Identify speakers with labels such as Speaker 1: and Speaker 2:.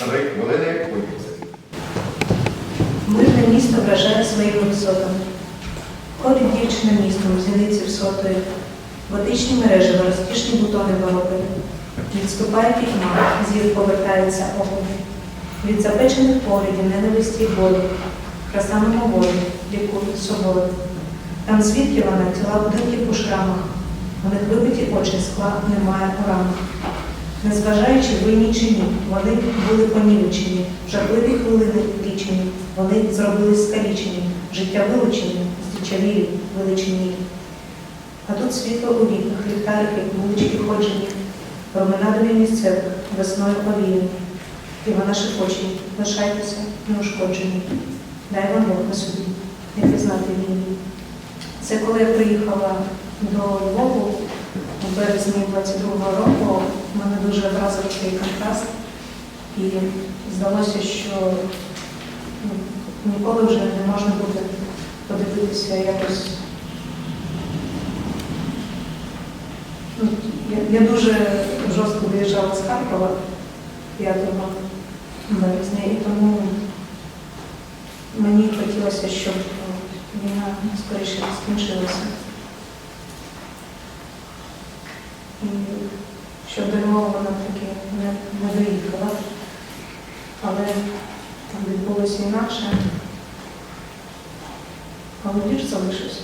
Speaker 1: Три хвилини поїхали.
Speaker 2: Мирне місто вражає своїми висотами. Ходить дівчина містом, зіниці всотою, готичні мережі, розкішні бутони воробини. Відступає пітьма, зір повертається огонь. Від запечених поглядів ненависті й болю, краса мимоволі, лікує собою. Там звідки вона тіла будинків у шрамах, у них вибиті очі скла немає у рамах. Незважаючи винні чи вони були понівечені, жахливі хвилини лічені, вони зробились скалічені, життя вилучені, здичавілі, величині. А тут світло у вікнах, ліхтарики, вулички ходжені, променадові місцевих, весною повіяні. І вона шепоче, лишайтеся неушкоджені. Дай вам Бог на собі, не пізнати війні. Це коли я приїхала до Львову у березні 22-го року, мене дуже вразив цей контраст. І здалося, що ну, ніколи вже не можна буде подивитися якось. Ну, я, я дуже жорстко виїжджала з Харкова 5 березня, і тому мені хотілося, щоб війна скоріше скінчилася. Щоб до вона таки не, не доїхала. Але там відбулося інакше. Але ж залишився.